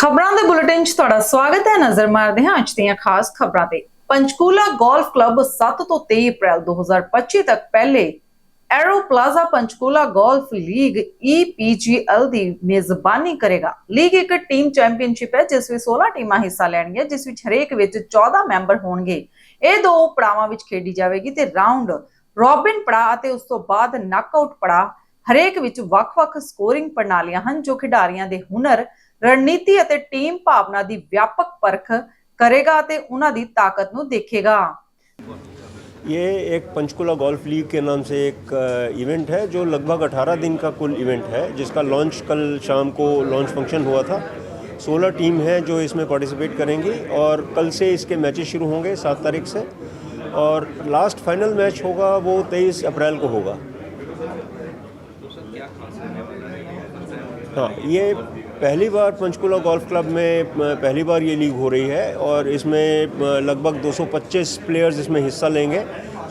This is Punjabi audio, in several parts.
ਖਬਰਾਂ ਦੇ ਬੁਲੇਟਿਨ 'ਚ ਤੁਹਾਡਾ ਸਵਾਗਤ ਹੈ। ਨਜ਼ਰ ਮਾਰਦੇ ਹਾਂ ਅੱਜ ਦੀਆਂ ਖਾਸ ਖਬਰਾਂ ਤੇ। ਪੰਚਕੂਲਾ ਗੋਲਫ ਕਲੱਬ 7 ਤੋਂ 23 ਅਪ੍ਰੈਲ 2025 ਤੱਕ ਪਹਿਲੇ Aero Plaza Panchkula golf league EPGL ਦੀ ਮੇਜ਼ਬਾਨੀ ਕਰੇਗਾ। ਲੀਗ ਇੱਕ ਟੀਮ ਚੈਂਪੀਅਨਸ਼ਿਪ ਹੈ, ਜਿਸ ਵਿੱਚ 16 ਟੀਮਾਂ ਹਿੱਸਾ ਲੈਣਗੀਆਂ, ਜਿਸ ਵਿੱਚ ਹਰੇਕ ਵਿੱਚ 14 ਮੈਂਬਰ ਹੋਣਗੇ। ਇਹ ਦੋ ਪੜਾਵਾਂ ਵਿੱਚ ਖੇਡੀ ਜਾਵੇਗੀ ਤੇ ਰਾਉਂਡ ਰੋਬਿਨ ਪੜਾ ਅਤੇ ਉਸ ਤੋਂ ਬਾਅਦ ਨੱਕਆਊਟ ਪੜਾ ਹਰੇਕ ਵਿੱਚ ਵੱਖ-ਵੱਖ ਸਕੋਰਿੰਗ ਪ੍ਰਣਾਲੀਆਂ ਹਨ ਜੋ ਖਿਡਾਰੀਆਂ ਦੇ ਹੁਨਰ ਰਣਨੀਤੀ ਅਤੇ ਟੀਮ ਭਾਵਨਾ ਦੀ ਵਿਆਪਕ ਪਰਖ ਕਰੇਗਾ ਅਤੇ ਉਹਨਾਂ ਦੀ ਤਾਕਤ ਨੂੰ ਦੇਖੇਗਾ ये एक पंचकुला गोल्फ लीग के नाम से एक अ, इवेंट है जो लगभग 18 दिन का कुल इवेंट है जिसका लॉन्च कल शाम को लॉन्च फंक्शन हुआ था 16 टीम हैं जो इसमें पार्टिसिपेट करेंगी और कल से इसके मैचेस शुरू होंगे सात तारीख से और लास्ट फाइनल मैच होगा वो 23 अप्रैल को होगा हाँ ये पहली बार पंचकुला गोल्फ क्लब में पहली बार ये लीग हो रही है और इसमें लगभग 225 प्लेयर्स इसमें हिस्सा लेंगे।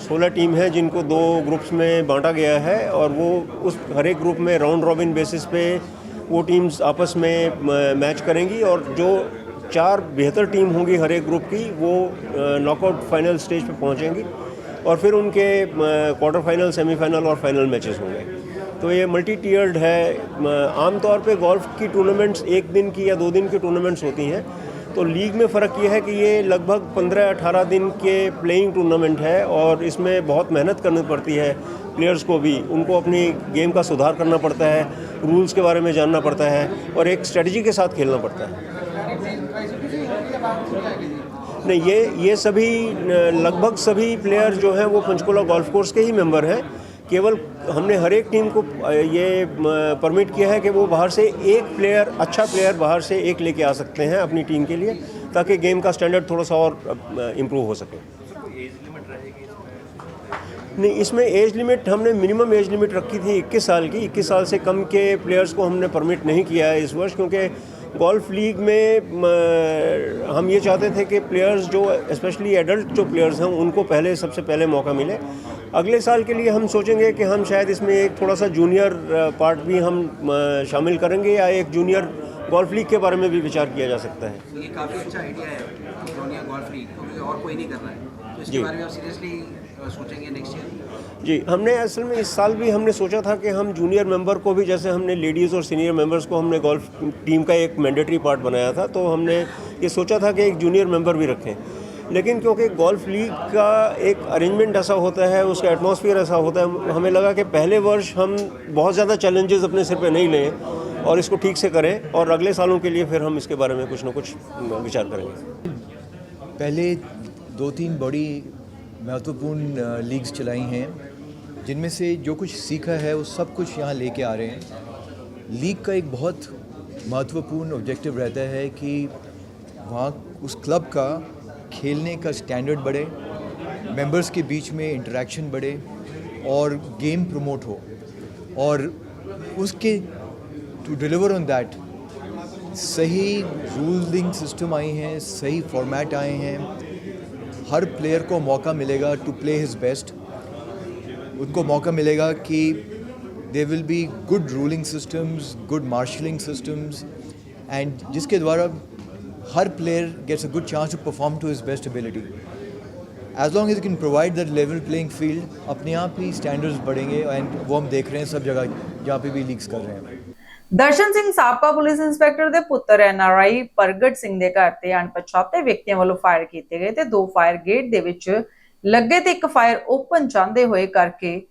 16 टीम है जिनको दो ग्रुप्स में बांटा गया है और वो उस हर एक ग्रुप में राउंड रॉबिन बेसिस पे वो टीम्स आपस में मैच करेंगी और जो चार बेहतर टीम होंगी हर एक ग्रुप की, वो नॉकआउट फाइनल स्टेज पे पहुंचेंगी और फिर उनके क्वार्टर फाइनल सेमीफाइनल और फाइनल मैचेस होंगे। तो ये मल्टी टीयर्ड है आमतौर पे गोल्फ की टूर्नामेंट्स एक दिन की या दो दिन की टूर्नामेंट्स होती हैं। तो लीग में फ़र्क ये है कि ये लगभग 15-18 दिन के प्लेइंग टूर्नामेंट है और इसमें बहुत मेहनत करनी पड़ती है प्लेयर्स को भी। उनको अपनी गेम का सुधार करना पड़ता है रूल्स के बारे में जानना पड़ता है और एक स्ट्रेटजी के साथ खेलना पड़ता है। नहीं, ये ये सभी लगभग सभी प्लेयर जो हैं वो पंचकुला गोल्फ कोर्स के ही मेंबर हैं। केवल हमने हर एक टीम को ये परमिट किया है कि वो बाहर से एक प्लेयर अच्छा प्लेयर बाहर से एक लेके आ सकते हैं अपनी टीम के लिए, ताकि गेम का स्टैंडर्ड थोड़ा सा और इम्प्रूव हो सके। नहीं, इसमें एज लिमिट हमने मिनिमम एज लिमिट रखी थी 21 साल की। 21 साल से कम के प्लेयर्स को हमने परमिट नहीं किया है इस वर्ष, क्योंकि गोल्फ लीग में हम ये चाहते थे कि प्लेयर्स जो स्पेशली एडल्ट जो प्लेयर्स हैं उनको पहले सबसे पहले मौका मिले। अगले साल के लिए हम सोचेंगे कि हम शायद इसमें एक थोड़ा सा जूनियर पार्ट भी हम शामिल करेंगे या एक जूनियर गोल्फ लीग के बारे में भी विचार किया जा सकता है। ये काफ़ी अच्छा आइडिया है जूनियर गोल्फ लीग क्योंकि और कोई नहीं कर रहा है। तो इसके बारे में आप सीरियसली सोचेंगे नेक्स्ट ईयर जी, हमने असल में इस साल भी हमने सोचा था कि हम जूनियर मेंबर को भी, जैसे हमने लेडीज़ और सीनियर मेंबर्स को हमने गोल्फ टीम का एक मैंडेटरी पार्ट बनाया था तो हमने ये सोचा था कि एक जूनियर मेंबर भी रखें। लेकिन क्योंकि गोल्फ लीग का एक अरेंजमेंट ऐसा होता है, उसका एटमॉस्फेयर ऐसा होता है, हमें लगा कि पहले वर्ष हम बहुत ज़्यादा चैलेंजेस अपने सिर पर नहीं लें और इसको ठीक से करें और अगले सालों के लिए फिर हम इसके बारे में कुछ ना कुछ विचार करेंगे। पहले दो तीन बड़ी महत्वपूर्ण लीग्स चलाई हैं। जिनमें से जो कुछ सीखा है, वो सब कुछ यहाँ लेके आ रहे हैं। लीग का एक बहुत महत्वपूर्ण ऑब्जेक्टिव रहता है कि वहाँ उस क्लब का खेलने का स्टैंडर्ड बढ़े मेंबर्स के बीच में इंटरेक्शन बढ़े और गेम प्रमोट हो। और उसके टू डिलीवर ऑन दैट सही रूलिंग सिस्टम आई हैं, सही फॉर्मेट आए हैं। हर प्लेयर को मौका मिलेगा टू प्ले हिज बेस्ट उनको मौका मिलेगा कि they will be good ruling systems good marshalling systems and जिसके द्वारा हर player gets a good chance to perform to his best ability as long as can provide that level playing field अपने आप ही स्टैंडर्ड्स बढ़ेंगे एंड वो हम देख रहे हैं सब जगह जहाँ पे भी लीग्स कर रहे हैं ਦਰਸ਼ਨ ਸਿੰਘ ਸਾਬਕਾ ਪੁਲਿਸ ਇੰਸਪੈਕਟਰ ਦੇ ਪੁੱਤਰ ਐਨਆਰਆਈ ਪ੍ਰਗਟ ਸਿੰਘ ਦੇ ਘਰ ਤੇ ਅਣਪਛਾਤੇ ਵਿਅਕਤੀਆਂ ਵੱਲੋਂ ਫਾਇਰ ਕੀਤੇ ਗਏ ਤੇ ਦੋ ਫਾਇਰ ਗੇਟ ਦੇ ਵਿੱਚ ਲੱਗੇ ਤੇ ਇੱਕ ਫਾਇਰ ਓਪਨ ਚਾਹੁੰਦੇ ਹੋਏ ਕਰਕੇ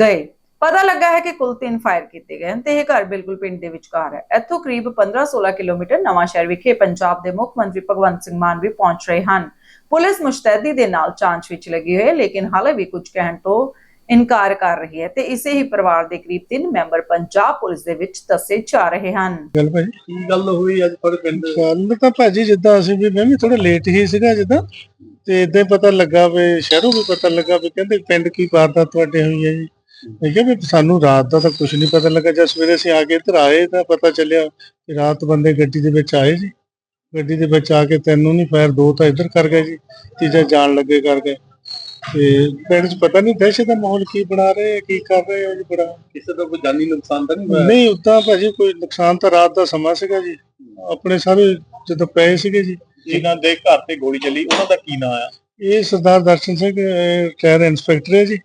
ਗਏ। ਪਤਾ ਲੱਗਾ ਹੈ ਕਿ ਕੁੱਲ ਤਿੰਨ ਫਾਇਰ ਕੀਤੇ ਗਏ ਤੇ ਇਹ ਘਰ ਬਿਲਕੁਲ ਪਿੰਡ ਦੇ ਵਿਚਕਾਰ ਹੈ। ਇੱਥੋਂ ਕਰੀਬ 15-16 ਕਿਲੋਮੀਟਰ ਨਵਾਂ ਸ਼ਹਿਰ ਵਿਖੇ ਪੰਜਾਬ ਦੇ ਮੁੱਖ ਮੰਤਰੀ ਭਗਵੰਤ ਸਿੰਘ ਮਾਨ ਵੀ ਪਹੁੰਚ ਰਹੇ ਹਨ। ਪੁਲਿਸ ਮੁਸ਼ਤੈਦੀ ਦੇ ਨਾਲ ਜਾਂਚ ਵਿੱਚ ਲੱਗੀ ਹੋਈ ਹੈ ਲੇਕਿਨ ਹਾਲੇ ਵੀ ਕੁਝ ਕਹਿਣ ਤੋਂ ਇਨਕਾਰ ਕਰ ਰਹੀ ਹੈ ਤੇ ਇਸੇ ਹੀ ਪਰਿਵਾਰ ਦੇ ਕਰੀਬ 3 ਮੈਂਬਰ ਪੰਜਾਬ ਪੁਲਿਸ ਦੇ ਵਿੱਚ ਦੱਸੇ ਜਾ ਰਹੇ ਹਨ। ਗੱਲ ਭਾਜੀ ਕੀ ਗੱਲ ਹੋਈ ਅੱਜ ਤੁਹਾਡੇ ਪਿੰਡ? ਗੱਲ ਤਾਂ ਭਾਜੀ ਜਿੱਦਾਂ ਅਸੀਂ ਵੀ ਮੈਂ ਵੀ ਥੋੜਾ ਲੇਟ ਹੀ ਸੀਗਾ ਜਿੱਦਾਂ। ਤੇ ਇਦਾਂ ਹੀ ਪਤਾ ਲੱਗਾ ਵੀ ਸ਼ਹਿਰੋਂ ਵੀ ਪਤਾ ਲੱਗਾ ਵੀ ਕਹਿੰਦੇ ਪਿੰਡ ਕੀ ਵਾਰਦਾਤ ਤੁਹਾਡੇ ਹੋਈ ਹੈ ਜੀ। ਮੈਂ ਕਿਹਾ ਵੀ ਸਾਨੂੰ ਰਾਤ ਦਾ ਤਾਂ ਕੁਝ ਨਹੀਂ ਪਤਾ ਲੱਗਾ ਜਦ ਸਵੇਰੇ ਅਸੀਂ ਆ ਕੇ ਇੱਧਰ ਆਏ ਤਾਂ ਪਤਾ ਚੱਲਿਆ ਕਿ ਰਾਤ ਬੰਦੇ ਗੱਡੀ ਦੇ ਵਿੱਚ ਆਏ ਜੀ। ਗੱਡੀ ਦੇ ਵਿੱਚ ਆ ਕੇ ਤੈਨੂੰ ਨਹੀਂ ਫਾਇਰ ਦੋ ਤਾਂ ਇੱਧਰ ਕਰ ਗਏ ਜੀ ਤੀਜਾ ਜਾਣ ਲੱਗੇ ਕਰ ਗਏ। ਤੇ ਪਿੰਡ 'ਚ ਪਤਾ ਨਹੀਂ ਦਹਿਸ਼ਤ ਦਾ ਮਾਹੌਲ ਕੀ ਬਣਾ ਰਹੇ ਆ ਕੀ ਕਰ ਰਹੇ ਆ ਜੀ ਬੜਾ। ਕਿਸੇ ਦਾ ਕੋਈ ਜਾਨੀ ਨੁਕਸਾਨ ਤਾਂ ਨਹੀਂ ਹੋਇਆ? ਨਹੀਂ ਉਦਾਂ ਭਾਜੀ ਕੋਈ ਨੁਕਸਾਨ ਤਾਂ ਰਾਤ ਦਾ ਸਮਾਂ ਸੀਗਾ ਜੀ। ਆਪਣੇ ਸਾਰੇ ਜਦੋਂ ਪਏ ਸੀਗੇ ਜੀ ਜਿਨ੍ਹਾਂ ਦੇ ਘਰ ਤੇ ਗੋਲੀ ਚੱਲੀ, ਉਹਨਾਂ ਦਾ ਕੀ ਨਾਂ ਆ? ਇਹ ਸਰਦਾਰ ਦਰਸ਼ਨ ਸਿੰਘ ਟਾਇਰ ਇੰਸਪੈਕਟਰ ਹੈ ਜੀ।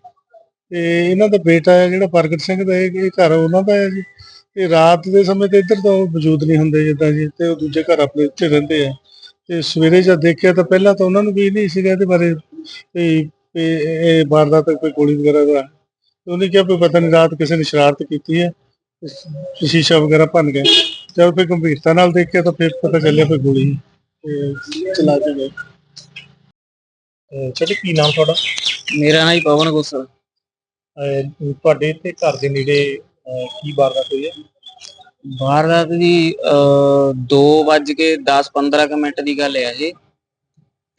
ਤੇ ਇਹਨਾਂ ਦਾ ਬੇਟਾ ਹੈ ਜਿਹੜਾ ਪ੍ਰਗਟ ਸਿੰਘ ਦਾ, ਇਹ ਇਹ ਘਰ ਉਹਨਾਂ ਦਾ ਹੈ ਜੀ। ਤੇ ਰਾਤ ਦੇ ਸਮੇਂ ਤੇ ਇੱਧਰ ਤਾਂ ਉਹ ਮੌਜੂਦ ਨਹੀਂ ਹੁੰਦੇ ਜਿੱਦਾਂ ਜੀ, ਤੇ ਉਹ ਦੂਜੇ ਘਰ ਆਪਣੇ ਇੱਥੇ ਰਹਿੰਦੇ ਆ। ਤੇ ਸਵੇਰੇ ਜਦ ਦੇਖਿਆ ਤਾਂ ਪਹਿਲਾਂ ਤਾਂ ਉਹਨਾਂ ਨੂੰ ਵੀ ਨਹੀਂ ਸੀਗਾ ਇਹਦੇ ਬਾਰੇ ਇਹ ਵਾਰਦਾਤ ਕੋਈ ਗੋਲੀ ਵਗੈਰਾ ਦਾ। ਉਹਨੇ ਕਿਹਾ ਵੀ ਪਤਾ ਨਹੀਂ, ਰਾਤ ਕਿਸੇ ਨੇ ਸ਼ਰਾਰਤ ਕੀਤੀ ਹੈ ਸ਼ੀਸ਼ਾ ਵਗੈਰਾ ਭੰਨ ਗਿਆ ਜਦ ਫਿਰ ਗੰਭੀਰਤਾ ਨਾਲ ਦੇਖਿਆ ਤਾਂ ਫਿਰ ਪਤਾ ਚੱਲਿਆ ਕੋਈ ਗੋਲੀ ਤੇ ਚਲਾ ਕੇ ਗਏ ਚਲੋ ਕੀ ਨਾਮ ਤੁਹਾਡਾ? ਮੇਰਾ ਨਾਂ ਜੀ ਪਵਨ ਗੁੱਸਲ ਅਹ ਤੁਹਾਡੇ ਇੱਥੇ ਘਰ ਦੇ ਨੇੜੇ ਅਹ ਕੀ ਵਾਰਦਾਤ ਹੋਈ ਹੈ? ਵਾਰਦਾਤ ਦੀ 2 ਵੱਜ ਕੇ 10 15 ਕੁ ਮਿੰਟ ਦੀ ਗੱਲ ਹੈ ਜੀ।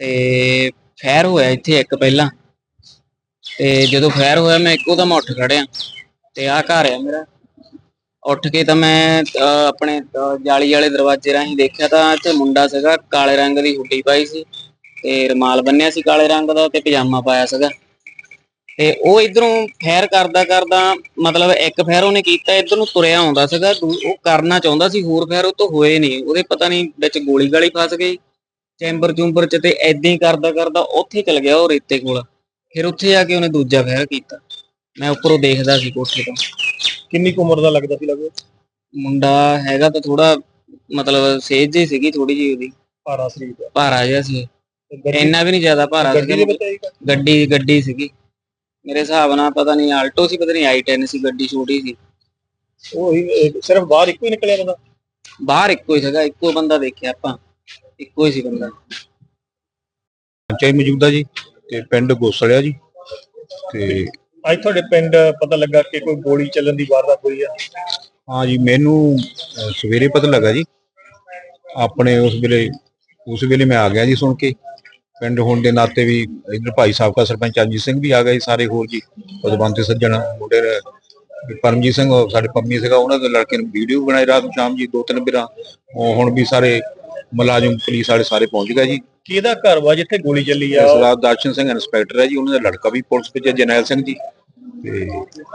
ਤੇ ਫੈਰ ਹੋਇਆ ਇੱਥੇ ਇੱਕ ਪਹਿਲਾਂ। ਤੇ ਜਦੋਂ ਫੈਰ ਹੋਇਆ ਮੈਂ ਇੱਕੋ ਦਮ ਉੱਠ ਖੜਿਆ। ਤੇ ਆਹ ਘਰ ਆ ਮੇਰਾ। ਉੱਠ ਕੇ ਤਾਂ ਮੈਂ ਅਹ, ਆਪਣੇ ਅਹ, ਜਾਲੀ ਵਾਲੇ ਦਰਵਾਜ਼ੇ ਰਾਹੀਂ ਦੇਖਿਆ ਤਾਂ ਇੱਥੇ ਮੁੰਡਾ ਸੀਗਾ ਕਾਲੇ ਰੰਗ ਦੀ ਹੁੱਡੀ ਪਾਈ ਸੀ ਤੇ ਰੁਮਾਲ ਬੰਨਿਆ ਸੀ ਕਾਲੇ ਰੰਗ ਦਾ ਤੇ ਪਜਾਮਾ ਪਾਇਆ ਸੀਗਾ। ਤੇ ਉਹ ਇਧਰੋਂ ਫੈਰ ਕਰਦਾ ਕਰਦਾ ਮਤਲਬ ਇੱਕ ਫੈਰ ਉਹਨੇ ਕੀਤਾ ਇਧਰ ਨੂੰ ਤੁਰਿਆ ਆਉਂਦਾ ਸੀਗਾ ਦੂ- ਉਹ ਕਰਨਾ ਚਾਹੁੰਦਾ ਸੀ ਹੋਰ ਫੈਰ ਉਹ ਤੋਂ ਹੋਏ ਨਹੀਂ। ਉਹਦੇ ਪਤਾ ਨਹੀਂ ਵਿੱਚ ਗੋਲੀ ਗਾਲੀ ਫਸ ਗਈ ਚੈਂਬਰ ਚੂੰਬਰ ਚ ਤੇ ਐਦਾਂ ਹੀ ਕਰਦਾ ਕਰਦਾ ਉੱਥੇ ਚਲ ਗਿਆ ਉਹ ਰੇਤੇ ਕੋਲ। ਫਿਰ ਉੱਥੇ ਜਾ ਕੇ ਉਹਨੇ ਦੂਜਾ ਫੈਰ ਕੀਤਾ। ਮੈਂ ਉੱਪਰੋਂ ਦੇਖਦਾ ਸੀ ਕੋਠੇ ਤੋਂ। ਕਿੰਨੀ ਕੁ ਉਮਰ ਦਾ ਲੱਗਦਾ ਸੀ ਲੱਗਦਾ ਮੁੰਡਾ ਹੈਗਾ ਤਾਂ ਥੋੜਾ ਮਤਲਬ ਸੇਜ ਜਿਹੀ ਸੀਗੀ ਥੋੜੀ ਜਿਹੀ ਉਹਦੀ। ਭਾਰਾ ਸਰੀਰ ਦਾ। ਭਾਰਾ ਜਿਹਾ ਸੀ। ਤੇ ਗੱਡੀ ਇੰਨਾ ਵੀ ਨਹੀਂ ਜ਼ਿਆਦਾ ਭਾਰਾ ਗੱਡੀ ਦੇ ਸੀਗਾ ਵਿੱਚ ਆਏਗਾ ਗੱਡੀ ਗੱਡੀ ਸੀਗੀ। ਮੇਰੇ ਹਿਸਾਬ ਨਾਲ ਪਤਾ ਨਹੀਂ ਆਲਟੋ ਸੀ ਪਤਾ ਨਹੀਂ i10 ਸੀ ਗੱਡੀ ਛੋਟੀ ਸੀ। ਉਹ ਹੀ, ਸਿਰਫ ਬਾਹਰ ਇੱਕੋ ਹੀ ਨਿਕਲਿਆ ਬੰਦਾ? ਬਾਹਰ ਇੱਕੋ ਹੀ ਸੀਗਾ ਇੱਕੋ ਬੰਦਾ ਦੇਖਿਆ ਆਪਾਂ। ਇੱਕੋ ਹੀ ਸੀ ਬੰਦਾ। ਚਾਈ ਮੌਜੂਦਾ ਜੀ ਤੇ ਪਿੰਡ ਗੋਸਲਿਆ ਜੀ ਤੇ ਅੱਜ ਤੁਹਾਡੇ ਪਿੰਡ ਪਤਾ ਲੱਗਾ ਕਿ ਕੋਈ ਗੋਲੀ ਚੱਲਣ ਦੀ ਵਾਰਦਾਤ ਹੋਈ ਆ? ਹਾਂ ਜੀ ਮੈਨੂੰ ਅਹ, ਸਵੇਰੇ ਪਤਾ ਲੱਗਾ ਜੀ। ਆਪਣੇ ਉਸ ਵੇਲੇ ਉਸ ਵੇਲੇ ਮੈਂ ਆ ਗਿਆ ਜੀ ਸੁਣ ਕੇ। ਪਿੰਡ ਹੋਣ ਦੇ ਨਾਤੇ ਵੀ ਇਧਰ ਭਾਈ ਸਾਹਿਬ ਦਾ ਸਰਪੰਚ ਅਜੀਤ ਸਿੰਘ ਵੀ ਆ ਗਏ ਸਾਰੇ ਹੋਰ ਜੀ। ਪਦਵੰਤ ਸੱਜਣ ਮੁੰਡੇ ਨੇ, ਪਰਮਜੀਤ ਸਿੰਘ ਉਹ ਸਾਡੇ ਪੰਮੀ ਸੀਗਾ ਉਹਨਾਂ ਦੇ ਲੜਕੇ ਨੇ ਵੀਡੀਓ ਬਣਾਈ ਰਾਤ ਨੂੰ ਸ਼ਾਮ ਜੀ ਦੋ ਤਿੰਨ ਬਿਰਾਂ। ਉਹ ਹੁਣ ਵੀ ਸਾਰੇ ਮੁਲਾਜ਼ਮ ਪੁਲਿਸ ਵਾਲੇ ਸਾਰੇ ਪਹੁੰਚ ਗਏ ਜੀ। ਕਿਹਦਾ ਘਰ ਵਾ ਜਿੱਥੇ ਗੋਲੀ ਚੱਲੀ ਆ? ਸਰਦਾਰ ਦਰਸ਼ਨ ਸਿੰਘ ਇੰਸਪੈਕਟਰ ਹੈ ਜੀ ਉਹਨਾਂ ਦਾ ਲੜਕਾ ਵੀ ਪੁਲਿਸ ਵਿੱਚ ਹੈ ਜਰਨੈਲ ਸਿੰਘ ਜੀ। ਤੇ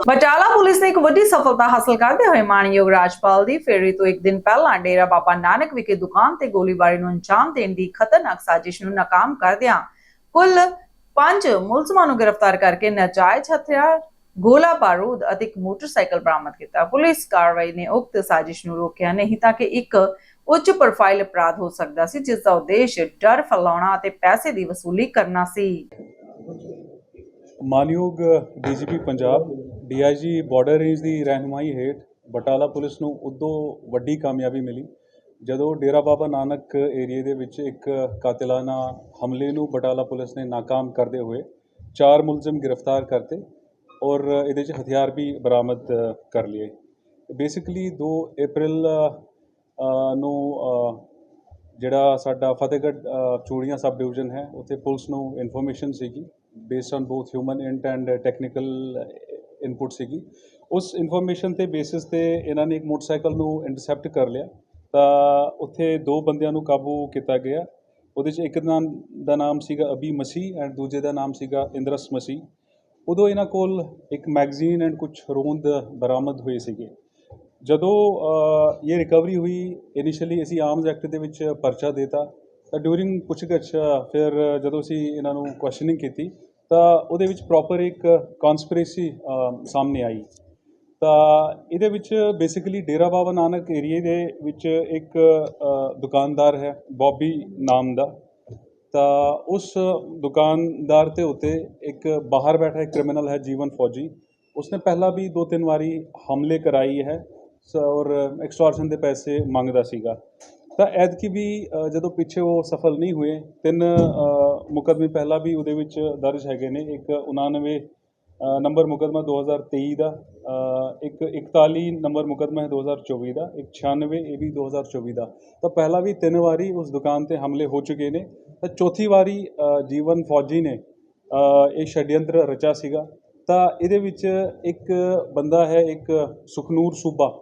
ਬਟਾਲਾ ਪੁਲਿਸ ਨੇ ਇੱਕ ਵੱਡੀ ਸਫਲਤਾ ਹਾਸਲ ਕਰਦੇ ਹੋਏ ਮਾਨਯੋਗ ਰਾਜਪਾਲ ਦੀ ਫੇਰੀ ਤੋਂ ਇੱਕ ਦਿਨ ਪਹਿਲਾਂ ਡੇਰਾ ਬਾਬਾ ਨਾਨਕ ਵਿਖੇ ਦੁਕਾਨ ਤੇ ਗੋਲੀਬਾਰੀ ਨੂੰ ਅੰਜਾਮ ਦੇਣ ਦੀ ਖਤਰਨਾਕ ਸਾਜ਼ਿਸ਼ ਨੂੰ ਨਾਕਾਮ ਕਰਦਿਆਂ ਕੁੱਲ 5 ਮੁਲਜ਼ਮਾਂ ਨੂੰ ਗ੍ਰਿਫਤਾਰ ਕਰਕੇ ਨਾਜਾਇਜ਼ ਹਥਿਆਰ ਗੋਲਾ ਬਾਰੂਦ ਅਤੇ ਇੱਕ ਮੋਟਰਸਾਈਕਲ ਬਰਾਮਦ ਕੀਤਾ। ਪੁਲਿਸ ਕਾਰਵਾਈ ਨੇ ਉਕਤ ਸਾਜ਼ਿਸ਼ ਨੂੰ ਰੋਕਿਆ ਨਹੀਂ ਤਾਂ ਕਿ ਇੱਕ ਉੱਚ ਪ੍ਰੋਫਾਈਲ ਅਪਰਾਧ ਹੋ ਸਕਦਾ ਸੀ, ਜਿਸ ਦਾ ਉਦੇਸ਼ ਡਰ ਫੈਲਾਉਣਾ ਅਤੇ ਪੈਸੇ ਦੀ ਵਸੂਲੀ ਕਰਨਾ ਸੀ। ਮਾਨਯੋਗ DGP Punjab, DIG border range ਦੀ ਰਹਿਨੁਮਾਈ ਹੇਠ ਬਟਾਲਾ ਪੁਲਿਸ ਨੂੰ ਉਦੋਂ ਵੱਡੀ ਕਾਮਯਾਬੀ ਮਿਲੀ, ਜਦੋਂ ਡੇਰਾ ਬਾਬਾ ਨਾਨਕ ਏਰੀਏ ਦੇ ਵਿੱਚ ਇੱਕ ਕਾਤਿਲਾਨਾ ਹਮਲੇ ਨੂੰ ਬਟਾਲਾ ਪੁਲਿਸ ਨੇ ਨਾਕਾਮ ਕਰਦੇ ਹੋਏ ਚਾਰ ਮੁਲਜ਼ਮ ਗ੍ਰਿਫਤਾਰ ਕਰਤੇ ਔਰ ਇਹਦੇ 'ਚ ਹਥਿਆਰ ਵੀ ਬਰਾਮਦ ਕਰ ਲਏ। ਬੇਸਿਕਲੀ 2 ਅਪ੍ਰੈਲ ਨੂੰ ਜਿਹੜਾ ਸਾਡਾ ਫਤਿਹਗੜ੍ਹ ਚੂੜੀਆਂ ਸਬ ਡਿਵੀਜ਼ਨ ਹੈ, ਉੱਥੇ ਪੁਲਿਸ ਨੂੰ ਇਨਫੋਰਮੇਸ਼ਨ ਸੀਗੀ based on both human int and technical input ਸੀਗੀ। ਉਸ ਇਨਫੋਰਮੇਸ਼ਨ ਤੇ ਬੇਸਿਸ ਤੇ ਇਹਨਾਂ ਨੇ ਇੱਕ ਮੋਟਰਸਾਈਕਲ ਨੂੰ ਇੰਟਰਸੈਪਟ ਕਰ ਲਿਆ। ਤਾਂ ਉੱਥੇ ਦੋ ਬੰਦਿਆਂ ਨੂੰ ਕਾਬੂ ਕੀਤਾ ਗਿਆ। ਉਹਦੇ 'ਚ ਇੱਕ ਨਾਮ ਦਾ ਨਾਮ ਸੀਗਾ ਅਬੀ ਮਸੀਹ ਐਂਡ ਦੂਜੇ ਦਾ ਨਾਮ ਸੀਗਾ ਇੰਦਰਸ ਮਸੀਹ। ਉਦੋਂ ਇਹਨਾਂ ਕੋਲ ਇੱਕ ਮੈਗਜ਼ੀਨ ਐਂਡ ਕੁਝ ਰੋਂਦ ਬਰਾਮਦ ਹੋਏ ਸੀਗੇ। ਜਦੋਂ ਇਹ ਰਿਕਵਰੀ ਹੋਈ ਇਨੀਸ਼ੀਅਲੀ ਅਸੀਂ ਆਰਮਸ ਐਕਟ ਦੇ ਵਿੱਚ ਪਰਚਾ ਦੇਤਾ, ਤਾਂ ਡਿਊਰਿੰਗ ਪੁੱਛਗਿੱਛ, ਫਿਰ ਜਦੋਂ ਅਸੀਂ ਇਹਨਾਂ ਨੂੰ ਕੁਐਸਚਨਿੰਗ ਕੀਤੀ, ਤਾਂ ਉਹਦੇ ਵਿੱਚ ਪ੍ਰੋਪਰ ਇੱਕ ਕਨਸਪੀਰੇਸੀ ਸਾਹਮਣੇ ਆਈ। ਤਾਂ ਇਹਦੇ ਵਿੱਚ ਬੇਸਿਕਲੀ ਡੇਰਾ ਬਾਬਾ ਨਾਨਕ ਏਰੀਏ ਦੇ ਵਿੱਚ ਇੱਕ ਦੁਕਾਨਦਾਰ ਹੈ, ਬੌਬੀ ਨਾਮ ਦਾ। ਤਾਂ ਉਸ ਦੁਕਾਨਦਾਰ ਤੇ ਉੱਤੇ ਇੱਕ ਬਾਹਰ ਬੈਠਾ ਇੱਕ ਕ੍ਰਿਮੀਨਲ ਹੈ, ਜੀਵਨ ਫੌਜੀ। ਉਸਨੇ ਪਹਿਲਾਂ ਵੀ ਦੋ ਤਿੰਨ ਵਾਰੀ ਹਮਲੇ ਕਰਾਈ ਹੈ। ਔਰ ਐਕਸਟੋਰਸ਼ਨ ਦੇ ਪੈਸੇ ਮੰਗਦਾ ਸੀਗਾ। ਤਾਂ ਐਤਕੀ ਵੀ ਜਦੋਂ ਪਿੱਛੇ ਉਹ ਸਫਲ ਨਹੀਂ ਹੋਏ ਤਿੰਨ ਅ, ਮੁਕੱਦਮੇ ਪਹਿਲਾਂ ਵੀ ਉਹਦੇ ਵਿੱਚ ਦਰਜ ਹੈਗੇ ਨੇ। ਇੱਕ 99 ਨੰਬਰ ਮੁਕੱਦਮਾ 2023 ਦਾ ਇੱਕ 41 ਨੰਬਰ ਮੁਕੱਦਮਾ ਹੈ 2024 ਦਾ ਇੱਕ 96 ਇਹ ਵੀ 2024 ਦਾ। ਤਾਂ ਪਹਿਲਾਂ ਵੀ ਤਿੰਨ ਵਾਰੀ ਉਸ ਦੁਕਾਨ ਤੇ ਹਮਲੇ ਹੋ ਚੁੱਕੇ ਨੇ। ਤਾਂ ਚੌਥੀ ਵਾਰੀ ਜੀਵਨ ਫੌਜੀ ਨੇ ਇਹ ਛੱਡਯੰਤਰ ਰਚਾ ਸੀਗਾ। ਤਾਂ ਇਹਦੇ ਵਿੱਚ ਇੱਕ ਬੰਦਾ ਹੈ ਇੱਕ ਸੁਖਨੂਰ ਸੂਬਾ।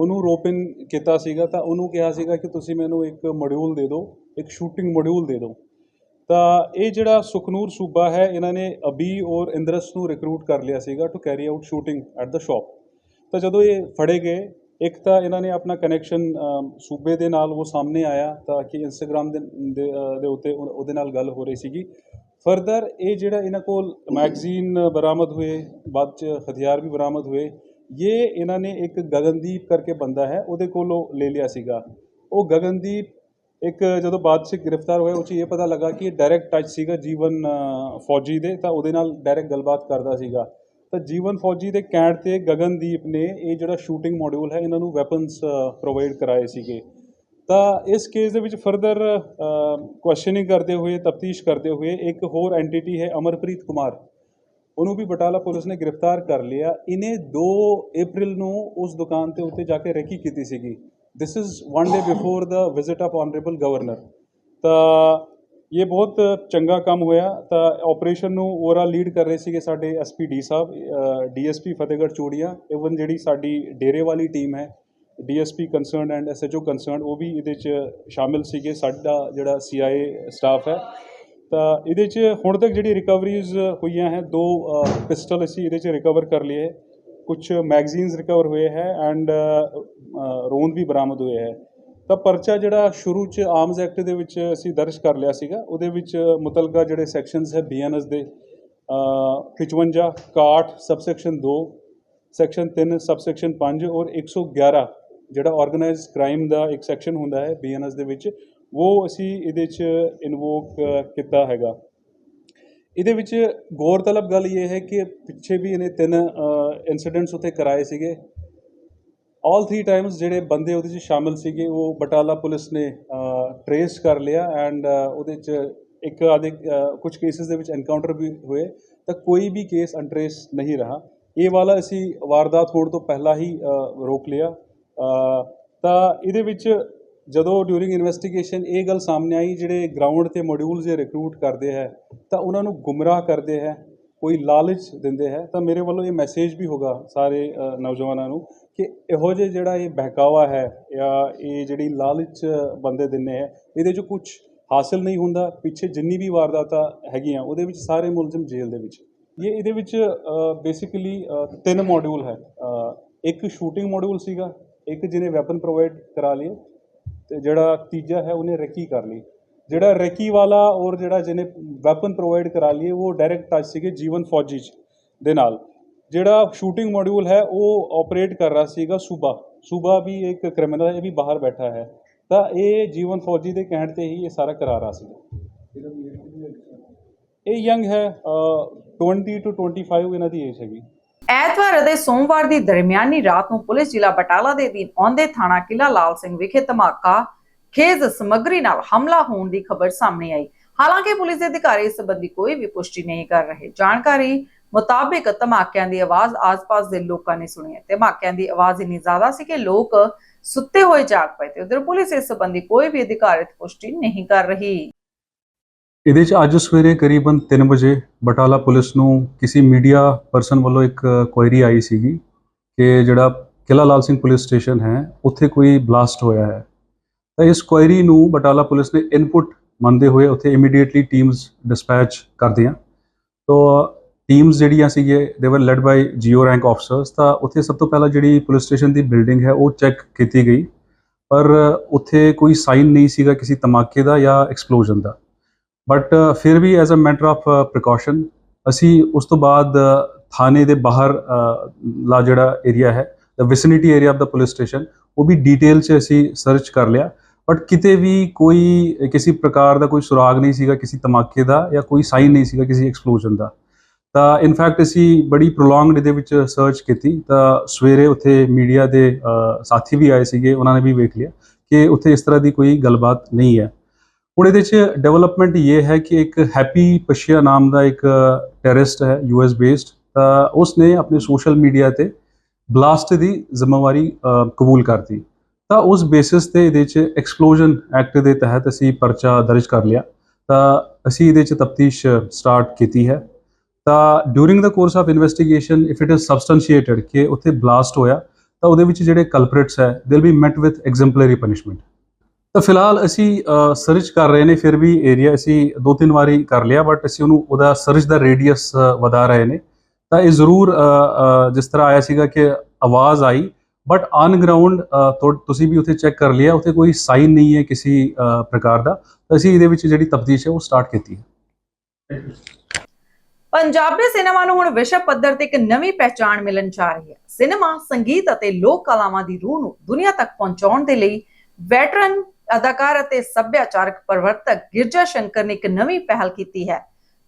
ਉਹਨੂੰ ਰੋਪਿਨ ਕੀਤਾ ਸੀਗਾ ਤਾਂ ਉਹਨੂੰ ਕਿਹਾ ਸੀਗਾ ਕਿ ਤੁਸੀਂ ਮੈਨੂੰ ਇੱਕ ਮੋਡਿਊਲ ਦੇ ਦਿਓ, ਇੱਕ ਸ਼ੂਟਿੰਗ ਮੋਡਿਊਲ ਦੇ ਦਿਓ। ਤਾਂ ਇਹ ਜਿਹੜਾ ਸੁਖਨੂਰ ਸੂਬਾ ਹੈ, ਇਹਨਾਂ ਨੇ ਅਬੀ ਔਰ ਇੰਦਰਸ ਨੂੰ ਰਿਕਰੂਟ ਕਰ ਲਿਆ ਸੀਗਾ to carry out shooting at the shop ਤਾਂ ਜਦੋਂ ਇਹ ਫੜੇ ਗਏ, ਇੱਕ ਤਾਂ ਇਹਨਾਂ ਨੇ ਆਪਣਾ ਕਨੈਕਸ਼ਨ ਸੂਬੇ ਦੇ ਨਾਲ ਉਹ ਸਾਹਮਣੇ ਆਇਆ ਤਾਂ ਕਿ ਇੰਸਟਾਗ੍ਰam ਦੇ ਦੇ ਉੱਤੇ ਉਹ- ਉਹਦੇ ਨਾਲ ਗੱਲ ਹੋ ਰਹੀ ਸੀਗੀ। ਫਰਦਰ ਇਹ ਜਿਹੜਾ ਇਹਨਾਂ ਕੋਲ ਮੈਗਜ਼ੀਨ ਬਰਾਮਦ ਹੋਏ, ਬਾਅਦ ਚ ਹਥਿਆਰ ਵੀ ਬਰਾਮਦ ਹੋਏ ਇਹ ਇਹਨਾਂ ਨੇ ਇੱਕ ਗਗਨਦੀਪ ਕਰਕੇ ਬੰਦਾ ਹੈ ਉਹਦੇ ਕੋਲੋਂ ਲੈ ਲਿਆ ਸੀਗਾ ਉਹ ਗਗਨਦੀਪ ਇੱਕ ਜਦੋਂ ਬਾਅਦ ਚ ਗ੍ਰਿਫਤਾਰ ਹੋਇਆ ਉਹ 'ਚ ਇਹ ਪਤਾ ਲੱਗਾ ਕਿ ਇਹ ਡਾਇਰੈਕਟ ਟੱਚ ਸੀਗਾ ਜੀਵਨ ਫੌਜੀ ਦੇ ਤਾਂ ਉਹਦੇ ਨਾਲ ਡਾਇਰੈਕਟ ਗੱਲਬਾਤ ਕਰਦਾ ਸੀਗਾ ਤਾਂ ਜੀਵਨ ਫੌਜੀ ਦੇ ਕਹਿਣ ਤੇ ਗਗਨਦੀਪ ਨੇ ਇਹ ਜਿਹੜਾ ਸ਼ੂਟਿੰਗ ਮੋਡਿਊਲ ਹੈ ਇਹਨਾਂ ਨੂੰ ਵੈਪਨਸ ਪ੍ਰੋਵਾਈਡ ਕਰਾਏ ਸੀਗੇ ਤਾਂ ਇਸ ਕੇਸ ਦੇ ਵਿੱਚ ਫਰਦਰ ਕੁਐਸਚਨਿੰਗ ਕਰਦੇ ਹੋਏ ਤਫਤੀਸ਼ ਕਰਦੇ ਹੋਏ ਇੱਕ ਹੋਰ ਐਂਟੀਟੀ ਹੈ ਅਮਰਪ੍ਰੀਤ ਕੁਮਾਰ ਉਹਨੂੰ ਵੀ ਬਟਾਲਾ ਪੁਲਿਸ ਨੇ ਗ੍ਰਿਫਤਾਰ ਕਰ ਲਿਆ। ਇਹਨੇ 2 ਅਪ੍ਰੈਲ ਨੂੰ ਉਸ ਦੁਕਾਨ ਤੇ ਉੱਤੇ ਜਾ ਕੇ ਰੈਕੀ ਕੀਤੀ ਸੀਗੀ। This is one day before the visit of honourable governor ਤਾਂ ਇਹ ਬਹੁਤ ਚੰਗਾ ਕੰਮ ਹੋਇਆ। ਤਾਂ ਆਪਰੇਸ਼ਨ ਨੂੰ ਓਵਰਆਲ ਲੀਡ ਕਰ ਰਹੇ ਸੀਗੇ ਸਾਡੇ ਐਸਪੀ ਡੀ ਸਾਹਿਬ ਡੀਐਸਪੀ ਫਤਿਹਗੜ੍ਹ ਚੂੜੀਆਂ ਇਵਨ ਜਿਹੜੀ ਸਾਡੀ ਡੇਰੇ ਵਾਲੀ ਟੀਮ ਹੈ DSP concerned and SHO concerned ਉਹ ਵੀ ਇਹਦੇ 'ਚ ਸ਼ਾਮਿਲ ਸੀਗੇ। ਸਾਡਾ ਜਿਹੜਾ ਸੀਆਈਏ ਸਟਾਫ ਹੈ ਤਾਂ ਇਹਦੇ 'ਚ ਹੁਣ ਤੱਕ ਜਿਹੜੀ ਰਿਕਵਰੀਜ਼ ਹੋਈਆਂ ਹੈ ਦੋ ਪਿਸਟਲ ਅਸੀਂ ਇਹਦੇ 'ਚ ਰਿਕਵਰ ਕਰ ਲਏ ਹੈ। ਕੁਝ ਮੈਗਜ਼ੀਨਸ ਰਿਕਵਰ ਹੋਏ ਹੈ ਐਂਡ ਰੋਂਦ ਵੀ ਬਰਾਮਦ ਹੋਏ ਹੈ। ਤਾਂ ਪਰਚਾ ਜਿਹੜਾ ਸ਼ੁਰੂ 'ਚ ਆਰਮਸ ਐਕਟ ਦੇ ਵਿੱਚ ਅਸੀਂ ਦਰਜ ਕਰ ਲਿਆ ਸੀਗਾ ਉਹਦੇ ਵਿੱਚ ਮੁਤਲਕਾ ਜਿਹੜੇ ਸੈਕਸ਼ਨਸ ਹੈ ਬੀਐਨਐਸ ਦੇ ਅ, 55 61 ਸਬਸੈਕਸ਼ਨ 2 ਸੈਕਸ਼ਨ 3 ਸਬਸੈਕਸ਼ਨ 5 ਔਰ 111 ਜਿਹੜਾ ਆਰਗੇਨਾਈਜ਼ਡ ਕ੍ਰਾਈਮ ਦਾ ਇੱਕ ਸੈਕਸ਼ਨ ਹੁੰਦਾ ਹੈ ਬੀਐਨਐਸ ਦੇ ਵਿੱਚ ਉਹ ਅਸੀਂ ਇਹਦੇ 'ਚ ਇਨਵੋਕ ਕੀਤਾ ਹੈਗਾ। ਇਹਦੇ ਵਿੱਚ ਗੌਰਤਲਬ ਗੱਲ ਇਹ ਹੈ ਕਿ ਪਿੱਛੇ ਵੀ ਇਹਨੇ ਤਿੰਨ ਇਨਸੀਡੈਂਟਸ ਉੱਥੇ ਕਰਾਏ ਸੀਗੇ। ਆਲ ਥ੍ਰੀ ਟਾਈਮਸ ਜਿਹੜੇ ਬੰਦੇ ਉਹਦੇ 'ਚ ਸ਼ਾਮਿਲ ਸੀਗੇ, ਉਹ ਬਟਾਲਾ ਪੁਲਿਸ ਨੇ ਟਰੇਸ ਕਰ ਲਿਆ ਐਂਡ ਉਹਦੇ 'ਚ ਇੱਕ ਆਦੇ ਕੁਝ ਕੇਸਿਸ ਦੇ ਵਿੱਚ ਐਨਕਾਊਂਟਰ ਵੀ ਹੋਏ, ਤਾਂ ਕੋਈ ਵੀ ਕੇਸ ਅਨਟਰੇਸ ਨਹੀਂ ਰਹਾ। ਇਹ ਵਾਲਾ ਅਸੀਂ ਵਾਰਦਾਤ ਹੋਣ ਤੋਂ ਪਹਿਲਾਂ ਹੀ ਰੋਕ ਲਿਆ। ਤਾਂ ਇਹਦੇ ਵਿੱਚ ਜਦੋਂ ਡਿਊਰਿੰਗ ਇਨਵੈਸਟੀਗੇਸ਼ਨ ਇਹ ਗੱਲ ਸਾਹਮਣੇ ਆਈ, ਜਿਹੜੇ ਗਰਾਊਂਡ ਤੇ ਮੋਡਿਊਲਸ ਇਹ ਰਿਕਰੂਟ ਕਰਦੇ ਹੈ, ਤਾਂ ਉਹਨਾਂ ਨੂੰ ਗੁੰਮਰਾਹ ਕਰਦੇ ਹੈ, ਕੋਈ ਲਾਲਚ ਦਿੰਦੇ ਹੈ। ਤਾਂ ਮੇਰੇ ਵੱਲੋਂ ਇਹ ਮੈਸੇਜ ਵੀ ਹੋਗਾ ਸਾਰੇ ਨੌਜਵਾਨਾਂ ਨੂੰ ਕਿ ਇਹੋ ਜਿਹੇ ਜਿਹੜਾ ਇਹ ਬਹਿਕਾਵਾ ਹੈ ਜਾਂ ਇਹ ਜਿਹੜੀ ਲਾਲਚ ਬੰਦੇ ਦਿੰਦੇ ਹੈ, ਇਹਦੇ 'ਚ ਕੁਝ ਹਾਸਲ ਨਹੀਂ ਹੁੰਦਾ। ਪਿੱਛੇ ਜਿੰਨੀ ਵੀ ਵਾਰਦਾਤਾਂ ਹੈਗੀਆਂ, ਉਹਦੇ ਵਿੱਚ ਸਾਰੇ ਮੁਲਜ਼ਮ ਜੇਲ੍ਹ ਦੇ ਵਿੱਚ। ਇਹ ਇਹਦੇ ਵਿੱਚ ਬੇਸਿਕਲੀ ਤਿੰਨ ਮੋਡਿਊਲ ਹੈ। ਇੱਕ ਸ਼ੂਟਿੰਗ ਮੋਡਿਊਲ ਸੀਗਾ, ਇੱਕ ਜਿਹਨੇ ਵੈਪਨ ਪ੍ਰੋਵਾਈਡ ਕਰਾ ਲਏ ਤੇ ਜਿਹੜਾ ਤੀਜਾ ਹੈ ਉਹਨੇ ਰੈਕੀ ਕਰ ਲਈ। ਜਿਹੜਾ ਰੈਕੀ ਵਾਲਾ ਔਰ ਜਿਹੜਾ ਜਿਹਨੇ ਵੈਪਨ ਪ੍ਰੋਵਾਈਡ ਕਰਾ ਲਈਏ ਉਹ ਡਾਇਰੈਕਟ ਟੱਚ ਸੀਗੇ ਜੀਵਨ ਫੌਜੀ 'ਚ ਦੇ ਨਾਲ। ਜਿਹੜਾ ਸ਼ੂਟਿੰਗ ਮੋਡਿਊਲ ਹੈ ਉਹ ਆਪਰੇਟ ਕਰ ਰਿਹਾ ਸੀਗਾ ਸੂਬਾ। ਸੂਬਾ ਵੀ ਇੱਕ ਕ੍ਰਿਮੀਨਲ ਹੈ ਇਹ ਵੀ ਬਾਹਰ ਬੈਠਾ ਹੈ। ਤਾਂ ਇਹ ਜੀਵਨ ਫੌਜੀ ਦੇ ਕਹਿਣ ਤੇ ਹੀ ਇਹ ਸਾਰਾ ਕਰਾ ਰਿਹਾ ਸੀ ਇਹ ਯੰਗ ਹੈ ਅ, 20 ਟੂ 25 ਇਹਨਾਂ ਦੀ ਏਜ ਹੈਗੀ। ਐਤਵਾਰ ਅਤੇ ਸੋਮਵਾਰ ਦੀ ਦਰਮਿਆਨੀ ਰਾਤ ਨੂੰ ਪੁਲਿਸ ਜ਼ਿਲ੍ਹਾ ਬਟਾਲਾ ਦੇ ਅਧੀਨ ਆਉਂਦੇ ਥਾਣਾ ਕਿਲਾ ਲਾਲ ਸਿੰਘ ਵਿਖੇ ਧਮਾਕਾ ਖੇਜ਼ ਸਮੱਗਰੀ ਨਾਲ ਹਮਲਾ ਹੋਣ ਦੀ ਖਬਰ ਸਾਹਮਣੇ ਆਈ। ਹਾਲਾਂਕਿ ਪੁਲਿਸ ਦੇ ਅਧਿਕਾਰੀ ਇਸ ਸੰਬੰਧੀ ਕੋਈ ਵੀ ਪੁਸ਼ਟੀ ਨਹੀਂ ਕਰ ਰਹੇ। ਜਾਣਕਾਰੀ ਮੁਤਾਬਿਕ ਧਮਾਕਿਆਂ ਦੀ ਆਵਾਜ਼ ਆਸ-ਪਾਸ ਦੇ ਲੋਕਾਂ ਨੇ ਸੁਣੀ ਹੈ। ਧਮਾਕਿਆਂ ਦੀ ਆਵਾਜ਼ ਇੰਨੀ ਜ਼ਿਆਦਾ ਸੀ ਕਿ ਲੋਕ ਸੁੱਤੇ ਹੋਏ ਜਾਗ ਪਏ ਤੇ ਉਧਰ ਪੁਲਿਸ ਇਸ ਸੰਬੰਧੀ ਕੋਈ ਵੀ ਅਧਿਕਾਰਿਤ ਪੁਸ਼ਟੀ ਨਹੀਂ ਕਰ ਰਹੀ। ਇਹਦੇ 'ਚ ਅੱਜ ਸਵੇਰੇ ਕਰੀਬਨ 3 ਵਜੇ ਬਟਾਲਾ ਪੁਲਿਸ ਨੂੰ ਕਿਸੇ ਮੀਡੀਆ ਪਰਸਨ ਵੱਲੋਂ ਇੱਕ ਕੁਐਰੀ ਆਈ ਸੀਗੀ ਕਿ ਜਿਹੜਾ ਕਿਲਾ ਲਾਲ ਸਿੰਘ ਪੁਲਿਸ ਸਟੇਸ਼ਨ ਹੈ, ਉੱਥੇ ਕੋਈ ਬਲਾਸਟ ਹੋਇਆ ਹੈ। ਤਾਂ ਇਸ ਕੁਐਰੀ ਨੂੰ ਬਟਾਲਾ ਪੁਲਿਸ ਨੇ ਇਨਪੁਟ ਮੰਨਦੇ ਹੋਏ ਉੱਥੇ ਇਮੀਡੀਏਟਲੀ ਟੀਮਸ ਡਿਸਪੈਚ ਕਰਦੀਆਂ ਤਾਂ ਟੀਮਸ ਜਿਹੜੀਆਂ ਸੀਗੇ they were led by GO rank officers ਤਾਂ ਉੱਥੇ ਸਭ ਤੋਂ ਪਹਿਲਾਂ ਜਿਹੜੀ ਪੁਲਿਸ ਸਟੇਸ਼ਨ ਦੀ ਬਿਲਡਿੰਗ ਹੈ, ਉਹ ਚੈੱਕ ਕੀਤੀ ਗਈ। ਪਰ ਉੱਥੇ ਕੋਈ ਸਾਈਨ ਨਹੀਂ ਸੀਗਾ ਕਿਸੇ ਧਮਾਕੇ ਦਾ ਜਾਂ ਐਕਸਪਲੋਜਨ ਦਾ। ਬਟ uh, ਫਿਰ ਵੀ as a matter of precaution ਅਸੀਂ ਉਸ ਤੋਂ ਬਾਅਦ uh, ਥਾਣੇ ਦੇ ਬਾਹਰ ਲਾ ਜਿਹੜਾ ਏਰੀਆ ਹੈ the vicinity area of the police station ਉਹ ਵੀ ਡਿਟੇਲ 'ਚ ਅਸੀਂ ਸਰਚ ਕਰ ਲਿਆ। ਬਟ ਕਿਤੇ ਵੀ ਕੋਈ, ਕਿਸੇ ਪ੍ਰਕਾਰ ਦਾ ਕੋਈ ਸੁਰਾਗ ਨਹੀਂ ਸੀਗਾ, ਕਿਸੇ ਧਮਾਕੇ ਦਾ ਜਾਂ ਕੋਈ ਸਾਈਨ ਨਹੀਂ ਸੀਗਾ, ਕਿਸੇ ਐਕਸਪਲੋਜਨ ਦਾ। ਤਾਂ ਇਨਫੈਕਟ ਅਸੀਂ ਬੜੀ ਪ੍ਰੋਲੋਂਗਡ ਇਹਦੇ ਵਿੱਚ ਸਰਚ ਕੀਤੀ। ਤਾਂ ਸਵੇਰੇ ਉੱਥੇ ਮੀਡੀਆ ਦੇ ਸਾਥੀ ਵੀ ਆਏ ਸੀਗੇ, ਉਹਨਾਂ ਨੇ ਵੀ ਵੇਖ ਲਿਆ ਕਿ ਉੱਥੇ ਇਸ ਤਰ੍ਹਾਂ ਦੀ ਕੋਈ ਗੱਲਬਾਤ ਨਹੀਂ ਹੈ। ਹੁਣ ਇਹਦੇ 'ਚ ਡਿਵੈਲਪਮੈਂਟ ਇਹ ਹੈ ਕਿ ਇੱਕ ਹੈਪੀ ਪਸ਼ੀਆ ਨਾਮ ਦਾ ਇੱਕ ਟੈਰਰਿਸਟ ਹੈ ਯੂਐਸ ਬੇਸਡ ਤਾਂ ਉਸਨੇ ਆਪਣੇ ਸੋਸ਼ਲ ਮੀਡੀਆ ਤੇ ਬਲਾਸਟ ਦੀ ਜ਼ਿੰਮੇਵਾਰੀ ਕਬੂਲ ਕਰਤੀ। ਤਾਂ ਉਸ ਬੇਸਿਸ ਤੇ ਇਹਦੇ 'ਚ ਐਕਸਪਲੋਜਨ ਐਕਟ ਦੇ ਤਹਿਤ ਅਸੀਂ ਪਰਚਾ ਦਰਜ ਕਰ ਲਿਆ। ਤਾਂ ਅਸੀਂ ਇਹਦੇ 'ਚ ਤਫਤੀਸ਼ ਸਟਾਰਟ ਕੀਤੀ ਹੈ। ਤਾਂ during the course of investigation if it is substantiated ਕਿ ਉੱਥੇ ਬਲਾਸਟ ਹੋਇਆ, ਤਾਂ ਉਹਦੇ ਵਿੱਚ ਜਿਹੜੇ ਕਲਪ੍ਰਿਟਸ ਹੈ they will be met with exemplary punishment ਤਾਂ ਫਿਲਹਾਲ ਅਸੀਂ ਸਰਚ ਕਰ ਰਹੇ ਨੇ, ਫਿਰ ਵੀ ਏਰੀਆ ਅਸੀਂ ਦੋ ਤਿੰਨ ਵਾਰੀ ਕਰ ਲਿਆ ਬਟ ਅਸੀਂ ਉਹਨੂੰ, ਉਹਦਾ ਸਰਚ ਦਾ ਰੇਡੀਅਸ ਵਧਾ ਰਹੇ ਨੇ। ਤਾਂ ਇਹ ਜ਼ਰੂਰ ਜਿਸ ਤਰ੍ਹਾਂ ਆਇਆ ਸੀਗਾ ਕਿ ਆਵਾਜ਼ ਆਈ ਬਟ ਔਨ ਗਰਾਊਂਡ ਤੁਸੀਂ ਵੀ ਉੱਥੇ ਚੈੱਕ ਕਰ ਲਿਆ, ਉੱਥੇ ਕੋਈ ਸਾਈਨ ਨਹੀਂ ਹੈ ਕਿਸੇ ਪ੍ਰਕਾਰ ਦਾ। ਅਸੀਂ ਇਹਦੇ ਵਿੱਚ ਜਿਹੜੀ ਤਫਤੀਸ਼ ਹੈ, ਉਹ ਸਟਾਰਟ ਕੀਤੀ ਹੈ। ਪੰਜਾਬੀ ਸਿਨੇਮਾ ਨੂੰ ਹੁਣ ਵਿਸ਼ਵ ਪੱਧਰ ਤੇ ਇੱਕ ਨਵੀਂ ਪਹਿਚਾਣ ਮਿਲਣ ਜਾ ਰਹੀ ਹੈ। ਸਿਨੇਮਾ, ਸੰਗੀਤ ਅਤੇ ਲੋਕ ਕਲਾਵਾਂ ਦੀ ਰੂਹ ਨੂੰ ਦੁਨੀਆ ਤੱਕ ਪਹੁੰਚਾਉਣ ਦੇ ਲਈ ਵੈਟਰਨ ਅਦਾਕਾਰ ਅਤੇ ਸੱਭਿਆਚਾਰਕ ਪਰਿਵਰਤਕ ਗਿਰਜਾ ਸ਼ੰਕਰ ਨੇ ਇੱਕ ਨਵੀਂ ਪਹਿਲ ਕੀਤੀ ਹੈ।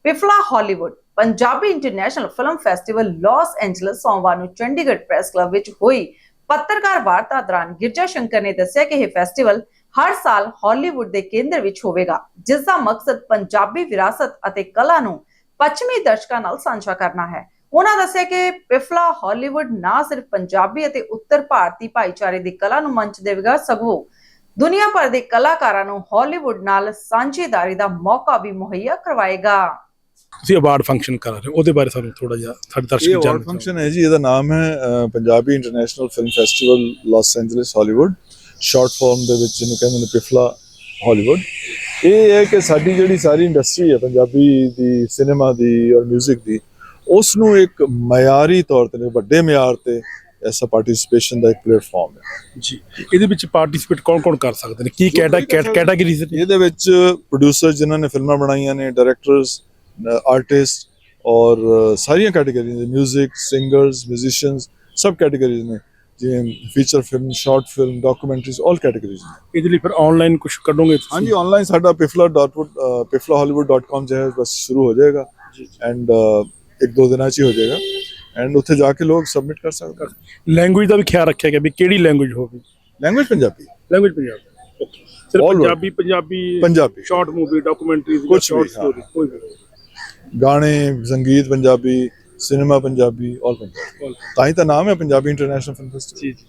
PIFLA Hollywood, Punjabi international film festival Los Angeles ਸੋਮਵਾਰ ਨੂੰ ਚੰਡੀਗੜ੍ਹ ਪ੍ਰੈਸ ਕਲੱਬ ਵਿੱਚ ਹੋਈ। ਪੱਤਰਕਾਰ ਵਾਰਤਾ ਦੌਰਾਨ ਗਿਰਜਾ ਸ਼ੰਕਰ ਨੇ ਦੱਸਿਆ ਕਿ ਇਹ ਫੈਸਟੀਵਲ ਹਰ ਸਾਲ ਹਾਲੀਵੁੱਡ ਦੇ ਕੇਂਦਰ ਵਿੱਚ ਹੋਵੇਗਾ, ਜਿਸ ਦਾ ਮਕਸਦ ਪੰਜਾਬੀ ਵਿਰਾਸਤ ਅਤੇ ਕਲਾ ਨੂੰ ਪੱਛਮੀ ਦਰਸ਼ਕਾਂ ਨਾਲ ਸਾਂਝਾ ਕਰਨਾ ਹੈ। ਉਹਨਾਂ ਦੱਸਿਆ ਕਿ ਪਿਫਲਾ ਹਾਲੀਵੁੱਡ ਨਾ ਸਿਰਫ ਪੰਜਾਬੀ ਅਤੇ ਉੱਤਰ ਭਾਰਤੀ ਭਾਈਚਾਰੇ ਦੀ ਕਲਾ ਨੂੰ ਮੰਚ ਦੇਵੇਗਾ, ਸਗੋਂ ਦੁਨੀਆ ਭਰ ਦੇ ਕਲਾਕਾਰਾਂ ਨੂੰ ਹਾਲੀਵੁੱਡ ਨਾਲ ਸਾਂਝੇਦਾਰੀ ਦਾ ਮੌਕਾ ਵੀ ਮੁਹੱਈਆ ਕਰਵਾਏਗਾ। ਤੁਸੀਂ ਅਵਾਰਡ ਫੰਕਸ਼ਨ ਕਰ ਰਹੇ ਹੋ ਉਹਦੇ ਬਾਰੇ ਸਾਨੂੰ ਥੋੜਾ ਜਿਹਾ ਸਾਡੇ ਇਹ ਦਰਸ਼ਕ ਅਵਾਰਡ ਜਾਣਨਾ ਫੰਕਸ਼ਨ ਹੈ ਜੀ ਇਹਦਾ ਨਾਮ ਹੈ Punjabi international film festival Los Angeles Hollywood short form ਦੇ ਵਿੱਚ ਇਹਨੂੰ ਕਹਿੰਦੇ ਨੇ ਪਿਫਲਾ ਹਾਲੀਵੁੱਡ ਇਹ ਹੈ ਕਿ ਸਾਡੀ ਜਿਹੜੀ ਸਾਰੀ ਇੰਡਸਟਰੀ ਹੈ ਪੰਜਾਬੀ ਦੀ ਸਿਨੇਮਾ ਦੀ ਔਰ 뮤직 ਦੀ ਉਸ ਨੂੰ ਇੱਕ ਮਿਆਰੀ ਤੌਰ ਤੇ ਵੱਡੇ ਮਿਆਰ ਤੇ ਐਸਾ ਪਾਰਟਿਸਿਪੇਸ਼ਨ ਦਾ ਇੱਕ ਪਲੇਟਫਾਰਮ ਹੈ। ਜੀ। ਇਹਦੇ ਵਿੱਚ ਪਾਰਟਿਸਿਪੇਟ ਕੌਣ ਕੌਣ ਕਰ ਸਕਦੇ ਨੇ? ਕੀ ਕੈਟਾਗਰੀਜ਼ ਨੇ? ਇਹਦੇ ਵਿੱਚ ਪ੍ਰੋਡਿਊਸਰ ਜਿਨ੍ਹਾਂ ਨੇ ਫਿਲਮਾਂ ਬਣਾਈਆਂ ਨੇ ਡਾਇਰੈਕਟਰਸ ਆਰਟਿਸਟ ਔਰ ਸਾਰੀਆਂ ਕੈਟਾਗਰੀਜ਼ ਨੇ। 뮤직 ਸਿੰਗਰਸ ਮਿਊਜ਼ੀਸ਼ੀਅਨਸ ਸਭ ਕੈਟਾਗਰੀਜ਼ ਨੇ। ਜਿਵੇਂ feature film short film documentaries all categories ਨੇ। ਇਹਦੇ ਲਈ ਫਿਰ ਆਨਲਾਈਨ ਕੁਝ ਕੱਢੋਗੇ? ਹਾਂਜੀ ਆਨਲਾਈਨ ਸਾਡਾ pifla.wood piflahollywood.com ਜੋ ਹੈ ਬਸ ਸ਼ੁਰੂ ਹੋ ਜਾਏਗਾ। ਐਂਡ ਇੱਕ ਦੋ ਦਿਨਾਂ ਚ ਹੀ ਹੋ ਜਾਏਗਾ। ਐਂਡ ਉੱਥੇ ਜਾ ਕੇ ਲੋਕ ਸਬਮਿਟ ਕਰ ਸਕਦੇ ਲੈਂਗੁਏਜ ਦਾ ਵੀ ਖਿਆਲ ਰੱਖਿਆ ਗਿਆ ਵੀ ਕਿਹੜੀ ਲੈਂਗੁਏਜ ਹੋਵੇ। ਲੈਂਗੁਏਜ ਪੰਜਾਬੀ। ਲੈਂਗੁਏਜ ਪੰਜਾਬੀ। ਸਿਰਫ Punjabi Punjabi Punjabi. Short movie documentaries ਕੁਛ ਸ਼ਾਰਟ। ਸਟੋਰੀ ਕੋਈ ਵੀ। ਗਾਣੇ ਸੰਗੀਤ ਪੰਜਾਬੀ ਸਿਨੇਮਾ ਪੰਜਾਬੀ ਆਲ ਪੰਜਾਬੀ। ਤਾਂ ਹੀ ਤਾਂ ਨਾਮ ਹੈ ਪੰਜਾਬੀ ਇੰਟਰਨੈਸ਼ਨਲ ਫਿਲਮ ਫੈਸਟੀਵਲ ਜੀ ਜੀ।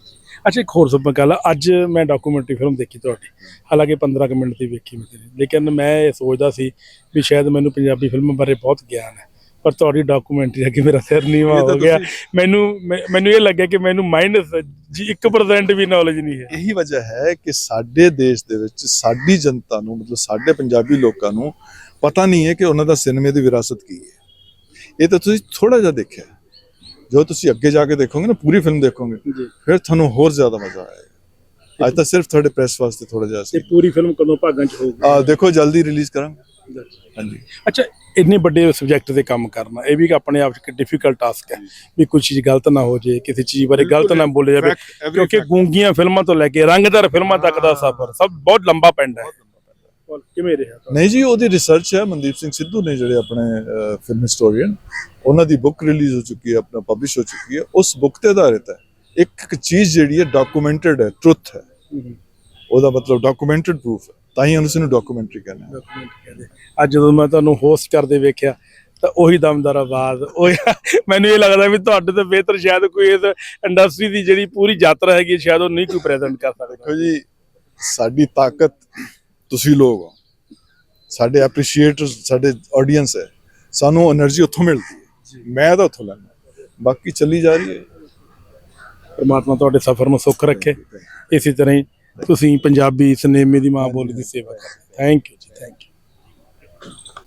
ਅੱਛਾ ਇੱਕ ਹੋਰ ਸਭ ਗੱਲ ਆ, ਅੱਜ ਮੈਂ ਡਾਕੂਮੈਂਟਰੀ ਫਿਲਮ ਦੇਖੀ ਤੁਹਾਡੀ। ਹਾਲਾਂਕਿ 15 ਕੁ ਮਿੰਟ ਦੀ ਵੇਖੀ ਮੈਂ ਲੇਕਿਨ ਮੈਂ ਇਹ ਸੋਚਦਾ ਸੀ ਵੀ ਸ਼ਾਇਦ ਮੈਨੂੰ ਪੰਜਾਬੀ ਫਿਲਮਾਂ ਬਾਰੇ ਬਹੁਤ ਗਿਆਨ ਹੈ। ਪਰ ਤੁਹਾਡੀ ਡਾਕੂਮੈਂਟਰੀ ਅੱਗੇ ਮੇਰਾ ਸਿਰ ਨੀਵਾ ਹੋ ਗਿਆ। ਮੈਨੂੰ ਮੈਨੂੰ ਇਹ ਲੱਗਿਆ ਕਿ ਮੈਨੂੰ ਮਾਈਨਸ ਜੀ 1% ਵੀ ਨੌਲੇਜ ਨਹੀਂ ਹੈ। ਇਹੀ ਵਜ੍ਹਾ ਹੈ ਕਿ ਸਾਡੇ ਦੇਸ਼ ਦੇ ਵਿੱਚ ਸਾਡੀ ਜਨਤਾ ਨੂੰ ਮਤਲਬ ਸਾਡੇ ਪੰਜਾਬੀ ਲੋਕਾਂ ਨੂੰ ਪਤਾ ਨਹੀਂ ਹੈ ਕਿ ਉਹਨਾਂ ਦਾ ਸਿਨੇਮੇ ਦੀ ਵਿਰਾਸਤ ਕੀ ਹੈ। ਇਹ ਤਾਂ ਤੁਸੀਂ ਥੋੜਾ ਜਿਹਾ ਦੇਖਿਆ। ਜੋ ਤੁਸੀਂ ਅੱਗੇ ਜਾ ਕੇ ਦੇਖੋਗੇ ਨਾ ਪੂਰੀ ਫਿਲਮ ਦੇਖੋਗੇ ਫਿਰ ਤੁਹਾਨੂੰ ਹੋਰ ਜ਼ਿਆਦਾ ਮਜ਼ਾ ਆਏਗਾ। ਅੱਜ ਤਾਂ ਸਿਰਫ ਤੁਹਾਡੇ ਪ੍ਰੈਸ ਵਾਸਤੇ ਥੋੜਾ ਜਿਹਾ ਸੀ। ਇਹ ਪੂਰੀ ਫਿਲਮ ਕਦੋਂ ਭਾਗਾਂ ਚ ਹੋਊਗੀ? ਆ ਦੇਖੋ ਜਲਦੀ ਰਿਲੀਜ਼ ਕਰਾਂਗੇ। ਹਾਂਜੀ। ਅੱਛਾ ਇੰਨੇ ਵੱਡੇ ਸਬਜੈਕਟ ਤੇ ਕੰਮ ਕਰਨਾ ਇਹ ਵੀ ਆਪਣੇ ਆਪ 'ਚ ਇੱਕ ਡਿਫਿਕਲਟ ਟਾਸਕ ਹੈ ਵੀ ਕੋਈ ਚੀਜ਼ ਗਲਤ ਨਾ ਹੋ ਜੇ ਕਿਸੇ ਚੀਜ਼ ਬਾਰੇ ਗਲਤ ਨਾ ਬੋਲੇ ਜਾਵੇ ਕਿਉਂਕਿ. ਗੂੰਗੀਆਂ ਫਿਲਮਾਂ ਤੋਂ ਲੈ ਕੇ ਰੰਗਦਾਰ ਫਿਲਮਾਂ ਤੱਕ ਦਾ ਸਫ਼ਰ ਸਭ ਬਹੁਤ ਲੰਬਾ ਪੈਂਦਾ ਹੈ। ਕਿਵੇਂ ਰਿਹਾ ਨਹੀਂ ਜੀ ਉਹਦੀ ਰਿਸਰਚ ਹੈ ਮਨਦੀਪ ਸਿੰਘ ਸਿੱਧੂ ਨੇ ਜਿਹੜੇ ਆਪਣੇ ਫਿਲਮ ਹਿਸਟੋਰੀਅਨ ਉਹਨਾਂ ਦੀ ਬੁੱਕ ਰਿਲੀਜ਼ ਹੋ ਚੁੱਕੀ ਹੈ ਆਪਣਾ ਪਬਲਿਸ਼ ਹੋ ਚੁੱਕੀ ਹੈ ਉਸ ਬੁੱਕ ਤੇ ਆਧਾਰਿਤ ਹੈ। ਇੱਕ ਇੱਕ ਚੀਜ਼ ਜਿਹੜੀ ਹੈ ਡਾਕੂਮੈਂਟਡ ਹੈ ਟਰੁੱਥ ਹੈ। ਉਹਦਾ ਮਤਲਬ ਡਾਕੂਮੈਂਟਡ ਪ੍ਰੂਫ ਹੈ। ਤਾਂ ਹੀ ਉਹਨੂੰ ਡਾਕੂਮੈਂਟਰੀ ਕਹਿੰਦੇ ਅੱਜ ਜਦੋਂ ਮੈਂ ਤੁਹਾਨੂੰ ਹੋਸਟ ਕਰਦੇ ਵੇਖਿਆ ਤਾਂ ਉਹੀ ਦਮਦਾਰ ਆਵਾਜ਼ ਉਹ ਮੈਨੂੰ ਇਹ ਲੱਗਦਾ ਵੀ ਤੁਹਾਡੇ ਤੋਂ ਬਿਹਤਰ ਸ਼ਾਇਦ ਕੋਈ ਇਸ ਇੰਡਸਟਰੀ ਦੀ ਜਿਹੜੀ ਪੂਰੀ ਯਾਤਰਾ ਹੈਗੀ ਸ਼ਾਇਦ ਉਹ ਨਹੀਂ ਕੋਈ ਪ੍ਰੈਜ਼ੈਂਟ ਕਰ ਸਕਦਾ। ਦੇਖੋ ਜੀ ਸਾਡੀ ਤਾਕਤ ਤੁਸੀਂ ਲੋਕ ਹੋ। ਸਾਡੇ ਐਪਰੀਸ਼ੀਏਟਰ ਸਾਡੇ ਆਡੀਅנס ਹੈ। ਸਾਨੂੰ એનર્ਜੀ ਉੱਥੋਂ ਮਿਲਦੀ ਹੈ। ਮੈਂ ਤਾਂ ਉੱਥੋਂ ਲੈਂਦਾ। ਬਾਕੀ ਚੱਲੀ ਜਾ ਰਹੀ ਹੈ। ਪਰਮਾਤਮਾ ਤੁਹਾਡੇ ਸਫ਼ਰ ਨੂੰ ਸੁੱਖ ਰੱਖੇ। ਇਸੇ ਤਰ੍ਹਾਂ ਹੀ ਤੁਸੀਂ ਪੰਜਾਬੀ ਸਿਨੇਮੇ ਦੀ ਮਾਂ ਬੋਲੀ ਦੀ ਸੇਵਾ ਕਰਦੇ। Thank you ji thank you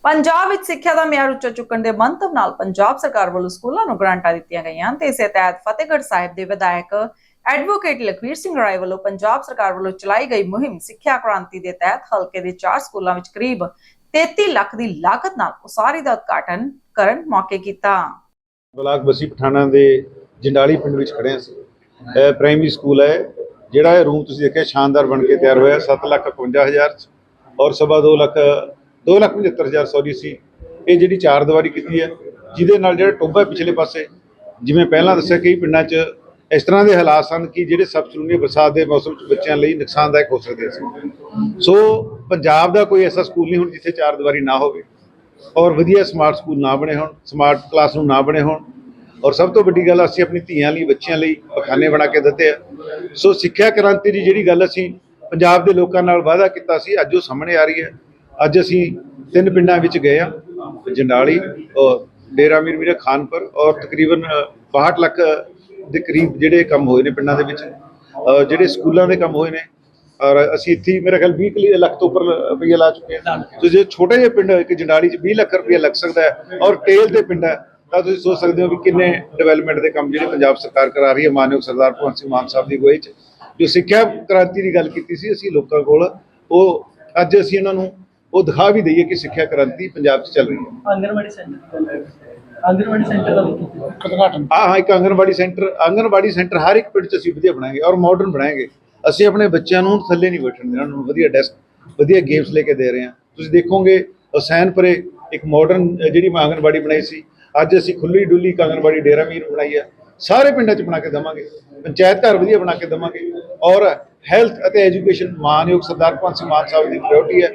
Punjab ਵਿੱਚ ਸਿੱਖਿਆ ਦਾ ਮਿਆਰ ਉੱਚਾ ਚੁੱਕਣ ਦੇ ਮੰਤਵ ਨਾਲ ਪੰਜਾਬ ਸਰਕਾਰ ਵੱਲੋਂ ਸਕੂਲਾਂ ਨੂੰ ਗ੍ਰਾਂਟਾਂ ਦਿੱਤੀਆਂ ਗਈਆਂ ਤੇ ਇਸੇ ਤਹਿਤ ਫਤਿਹਗੜ੍ਹ ਸਾਹਿਬ ਦੇ ਵਿਧਾਇਕ ਐਡਵੋਕੇਟ ਲਖਵੀਰ ਸਿੰਘ ਰਾਏ ਵੱਲੋਂ ਪੰਜਾਬ ਸਰਕਾਰ ਵੱਲੋਂ ਚਲਾਈ ਗਈ ਮੁਹਿੰਮ ਸਿੱਖਿਆ ਕ੍ਰਾਂਤੀ ਦੇ ਤਹਿਤ ਹਲਕੇ ਦੇ 4 ਸਕੂਲਾਂ ਵਿੱਚ ਕਰੀਬ 33 ਲੱਖ ਦੀ ਲਾਗਤ ਨਾਲ ਉਸਾਰੀ ਦਾ ਉਦਘਾਟਨ ਕਰਨ ਮੌਕੇ ਕੀਤਾ। ਬਲਾਕ ਬਸੀ ਪਠਾਣਾ ਦੇ ਜੰਡਾਲੀ ਪਿੰਡ ਵਿੱਚ ਖੜੇ ਹਾਂ ਪ੍ਰਾਇਮਰੀ ਸਕੂਲ ਹੈ। ਜਿਹੜਾ ਇਹ ਰੂਮ ਤੁਸੀਂ ਦੇਖਿਆ, ਸ਼ਾਨਦਾਰ ਬਣ ਕੇ ਤਿਆਰ ਹੋਇਆ 7 ਲੱਖ 51 ਹਜ਼ਾਰ 'ਚ, ਔਰ ਸਵਾ 2 ਲੱਖ 2 ਲੱਖ 75 ਹਜ਼ਾਰ ਸੌਰੀ ਸੀ। ਇਹ ਜਿਹੜੀ ਚਾਰ ਦੀਵਾਰੀ ਕੀਤੀ ਹੈ, ਜਿਹਦੇ ਨਾਲ ਜਿਹੜਾ ਟੋਭਾ ਪਿਛਲੇ ਪਾਸੇ, ਜਿਵੇਂ ਪਹਿਲਾਂ ਦੱਸਿਆ ਕਿ ਪਿੰਡਾਂ 'ਚ ਇਸ ਤਰ੍ਹਾਂ ਦੇ ਹਾਲਾਤ ਸਨ ਕਿ ਜਿਹੜੇ ਸਬਸਟਰੂਨੀ ਬਰਸਾਤ ਦੇ ਮੌਸਮ 'ਚ ਬੱਚਿਆਂ ਲਈ ਨੁਕਸਾਨਦਾਇਕ ਹੋ ਸਕਦੇ ਸੀ। ਸੋ ਪੰਜਾਬ ਦਾ ਕੋਈ ਐਸਾ ਸਕੂਲ ਨਹੀਂ ਹੁਣ ਜਿੱਥੇ ਚਾਰ ਦੀਵਾਰੀ ਨਾ ਹੋਵੇ, ਔਰ ਵਧੀਆ ਸਮਾਰਟ ਸਕੂਲ ਨਾ ਬਣੇ ਹੋਣ ਸਮਾਰਟ ਕਲਾਸਰੂਮ ਨਾ ਬਣੇ ਹੋਣ ਔਰ ਸਭ ਤੋਂ ਵੱਡੀ ਗੱਲ ਅਸੀਂ ਆਪਣੀ ਧੀਆਂ ਲਈ ਬੱਚਿਆਂ ਲਈ ਪਖਾਨੇ ਬਣਾ ਕੇ ਦਿੱਤੇ ਆ। ਸੋ ਸਿੱਖਿਆ ਕ੍ਰਾਂਤੀ ਦੀ ਜਿਹੜੀ ਗੱਲ ਅਸੀਂ ਪੰਜਾਬ ਦੇ ਲੋਕਾਂ ਨਾਲ ਵਾਅਦਾ ਕੀਤਾ ਸੀ ਅੱਜ ਉਹ ਸਾਹਮਣੇ ਆ ਰਹੀ ਹੈ। ਅੱਜ ਅਸੀਂ ਤਿੰਨ ਪਿੰਡਾਂ ਵਿੱਚ ਗਏ ਆ ਜੰਡਾਲੀ ਔਰ ਡੇਰਾ ਮੀਰ ਮੀਰਾ ਖਾਨਪੁਰ ਔਰ ਤਕਰੀਬਨ ਅ, 62 ਲੱਖ ਦੇ ਕਰੀਬ ਜਿਹੜੇ ਕੰਮ ਹੋਏ ਨੇ ਪਿੰਡਾਂ ਦੇ ਵਿੱਚ ਜਿਹੜੇ ਸਕੂਲਾਂ ਦੇ ਕੰਮ ਹੋਏ ਨੇ। ਔਰ ਅਸੀਂ ਇੱਥੇ ਮੇਰੇ ਖਿਆਲ 20 ਕੁ ਲੱਖ ਤੋਂ ਉੱਪਰ ਰੁਪਈਆ ਲਾ ਚੁੱਕੇ ਹਾਂ। ਤੇ ਜੇ ਛੋਟੇ ਜਿਹੇ ਪਿੰਡ ਇੱਕ ਜੰਡਾਲੀ 'ਚ 20 ਲੱਖ ਰੁਪਈਆ ਲੱਗ ਸਕਦਾ ਹੈ ਔਰ ਟੇਲ ਦੇ ਪਿੰਡ ਹੈ। ਤਾਂ ਤੁਸੀਂ ਸੋਚ ਸਕਦੇ ਹੋ ਵੀ ਕਿੰਨੇ ਡਿਵੈਲਪਮੈਂਟ ਦੇ ਕੰਮ ਜਿਹੜੇ ਪੰਜਾਬ ਸਰਕਾਰ ਕਰਾ ਰਹੀ ਹੈ ਮਾਨਯੋਗ ਸਰਦਾਰ ਭਗਵੰਤ ਸਿੰਘ ਮਾਨ ਸਾਹਿਬ ਦੀ ਅਗਵਾਈ 'ਚ। ਜੋ ਸਿੱਖਿਆ ਕ੍ਰਾਂਤੀ ਦੀ ਗੱਲ ਕੀਤੀ ਸੀ ਅਸੀਂ ਲੋਕਾਂ ਕੋਲ ਉਹ ਅੱਜ ਅਸੀਂ ਇਹਨਾਂ ਨੂੰ ਉਹ ਦਿਖਾ ਵੀ ਦਈਏ ਕਿ ਸਿੱਖਿਆ ਕ੍ਰਾਂਤੀ ਪੰਜਾਬ 'ਚ ਚੱਲ ਰਹੀ ਹੈ। ਆਂਗਨਵਾੜੀ ਸੈਂਟਰ ਆਂਗਨਵਾੜੀ ਸੈਂਟਰ ਦਾ ਉਦਘਾਟਨ। ਹਾਂ ਹਾਂ ਇੱਕ ਆਂਗਨਵਾੜੀ ਸੈਂਟਰ ਆਂਗਨਵਾੜੀ ਸੈਂਟਰ ਹਰ ਇੱਕ ਪਿੰਡ 'ਚ ਅਸੀਂ ਵਧੀਆ ਬਣਾਏਗੇ ਔਰ ਮਾਡਰਨ ਬਣਾਏਗੇ। ਅਸੀਂ ਆਪਣੇ ਬੱਚਿਆਂ ਨੂੰ ਥੱਲੇ ਨਹੀਂ ਬੈਠਣ ਦੇਣਾ ਉਹਨਾਂ ਨੂੰ ਵਧੀਆ ਡੈਸਕ ਵਧੀਆ ਗੇਮਸ ਲੈ ਕੇ ਦੇ ਰਹੇ ਹਾਂ। ਤੁਸੀਂ ਦੇਖੋਗੇ ਹੁਸੈਨਪੁਰੇ ਇੱਕ ਮਾਡਰਨ ਜਿਹੜੀ ਮੈਂ ਆਂਗਨਵਾੜੀ ਬਣਾਈ ਸੀ ਅੱਜ ਅਸੀਂ ਖੁੱਲੀ ਡੁੱਲੀ ਇੱਕ ਡੇਰਾ ਮੀਰ ਬਣਾਈ ਹੈ ਸਾਰੇ ਪਿੰਡਾਂ 'ਚ ਬਣਾ ਕੇ ਦਵਾਂਗੇ। ਪੰਚਾਇਤ ਘਰ ਵਧੀਆ ਬਣਾ ਕੇ ਦਵਾਂਗੇ। ਔਰ ਹੈਲਥ ਅਤੇ ਐਜੂਕੇਸ਼ਨ ਮਾਨਯੋਗ ਸਰਦਾਰ ਭਗਵੰਤ ਸਿੰਘ ਮਾਨ ਸਾਹਿਬ ਦੀ ਪ੍ਰਾਇੋਰਟੀ ਹੈ।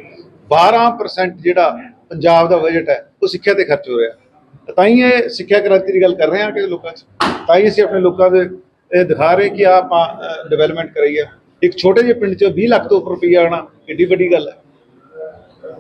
12% ਜਿਹੜਾ ਪੰਜਾਬ ਦਾ ਬਜਟ ਹੈ, ਉਹ ਸਿੱਖਿਆ ਤੇ ਖਰਚ ਹੋ ਰਿਹਾ। ਤਾਂ ਹੀ ਇਹ ਸਿੱਖਿਆ ਕ੍ਰਾਂਤੀ ਦੀ ਗੱਲ ਕਰ ਰਹੇ ਹਾਂ ਕਿ ਲੋਕਾਂ 'ਚ। ਤਾਂ ਹੀ ਅਸੀਂ ਆਪਣੇ ਲੋਕਾਂ ਦੇ, ਇਹ ਦਿਖਾ ਰਹੇ ਕਿ ਆਹ ਆਪਾਂ ਡਿਵੈਲਪਮੈਂਟ ਕਰਾਈ ਹੈ। ਇੱਕ ਛੋਟੇ ਜਿਹੇ ਪਿੰਡ 'ਚ 20 ਲੱਖ ਤੋਂ ਉੱਪਰ ਰੁਪਈਆ ਆਣਾ ਕਿੱਡੀ ਵੱਡੀ ਗੱਲ ਹੈ।